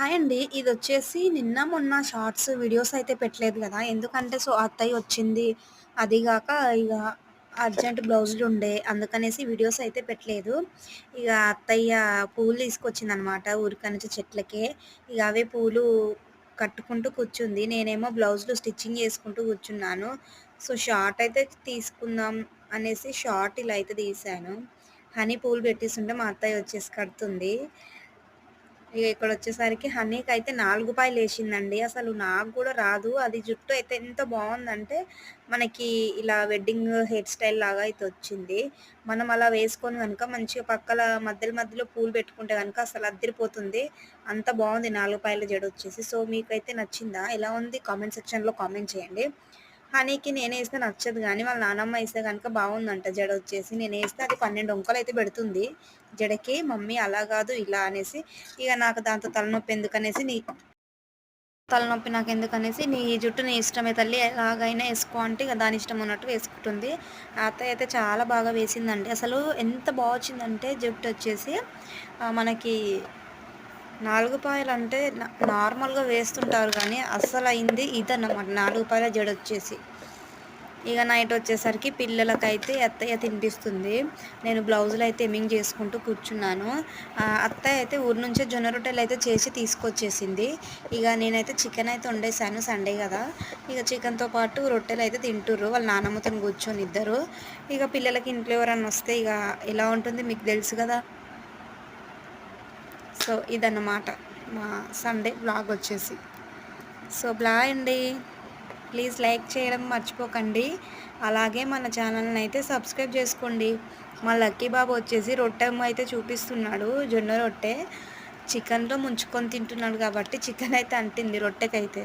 Hi అండి. ఇది వచ్చేసి నిన్న, మొన్న షార్ట్స్ వీడియోస్ అయితే పెట్టలేదు కదా ఎందుకంటే సో, అత్తయ్య వచ్చింది. అది ఇక అర్జెంట్ అర్జెంట్ బ్లౌజులుండే. అందుకనేసి వీడియోస్ అయితే పెట్టలేదు. ఇక అత్తయ్య పూలు తీసుకొచ్చిందనమాట ఊరికనుంచి చెట్లకే. ఇక అవే పూలు కట్టుకుంటూ కూర్చుంది. నేనేమో బ్లౌజులు స్టిచ్చింగ్ చేసుకుంటూ కూర్చున్నాను. సో, షార్ట్ అయితే తీసుకుందాం అనేసి షార్ట్ ఇలా అయితే తీశాను. హనీ పూలు పెట్టేసి ఉంటే మా అత్తయ్య వచ్చేసి కడుతుంది. ఇగ ఇక్కడొచ్చేసరికి హనీకైతే 4 పాయలేసిందండి. అసలు నాకు కూడా రాదు. అది జుట్టు అయితే ఎంత బాగుందంటే మనకి ఇలా వెడ్డింగ్ హెయిర్ స్టైల్ లాగా అయితే వచ్చింది. మనం అలా వేసుకొని కనుక మంచిగా పక్కల మధ్యలో మధ్యలో పూలు పెట్టుకుంటే కనుక అసలు అద్దరిపోతుంది అంత బాగుంది నాలుగు పాయల జడొచ్చేసి. సో, మీకైతే నచ్చిందా? ఎలా ఉంది? కామెంట్ సెక్షన్‌లో కామెంట్ చేయండి. హనీకి నేనేస్తే నచ్చదు కానీ వాళ్ళ నానమ్మ వేస్తే కనుక బాగుందంట జడ వచ్చేసి నేను నేనేస్తే అది పన్నెండు వంకలు అయితే పెడుతుంది జడకి. మమ్మీ అలా కాదు ఇలా అనేసి. ఇక నాకు దాంతో తలనొప్పి ఎందుకనేసి నీ తలనొప్పి నాకు ఎందుకనేసి నీ జుట్టు నీ ఇష్టమే తల్లి ఎలాగైనా వేసుకో అంటే ఇక దాని ఇష్టం ఉన్నట్టు వేసుకుంటుంది. అత్తయ్య అయితే చాలా బాగా వేసిందండి. అసలు ఎంత బాగా వచ్చిందంటే జుట్టు వచ్చేసి మనకి నాలుగు పాయలు అంటే నార్మల్‌గా వేస్తుంటారు కానీ గానీ, అస్సలయింది ఇదన్నమాట నాలుగు పాయల జడ వచ్చేసి ఇక నైట్ వచ్చేసరికి పిల్లలకైతే అత్తయ్య తినిపిస్తుంది. నేను బ్లౌజులు అయితే ఎమింగ్ చేసుకుంటూ కూర్చున్నాను. అత్తయ్య అయితే ఊరి నుంచే జొన్న రొట్టెలు అయితే చేసి తీసుకొచ్చేసింది. ఇక నేనైతే చికెన్ అయితే వండేసాను సండే కదా ఇక చికెన్‌తో పాటు రొట్టెలు అయితే తింటుర్రు. వాళ్ళ నాన్నమ్మతో కూర్చొని ఇద్దరు. ఇక పిల్లలకి ఇంట్లో ఎవరన్నా వస్తే ఇక ఎలా ఉంటుంది మీకు తెలుసు కదా సో, ఇదన్నమాట మా సండే బ్లాగ్ వచ్చేసి సో, బ్లా అండి. ప్లీజ్ లైక్ చేయడం మర్చిపోకండి. అలాగే మన ఛానల్ని అయితే సబ్స్క్రైబ్ చేసుకోండి. మా లక్కీ బాబు వచ్చేసి రొట్టెమ్మ అయితే చూపిస్తున్నాడు. జొన్న రొట్టె. చికెన్‌లో ముంచుకొని తింటున్నాడు కాబట్టి చికెన్ అయితే అంటింది రొట్టెకైతే.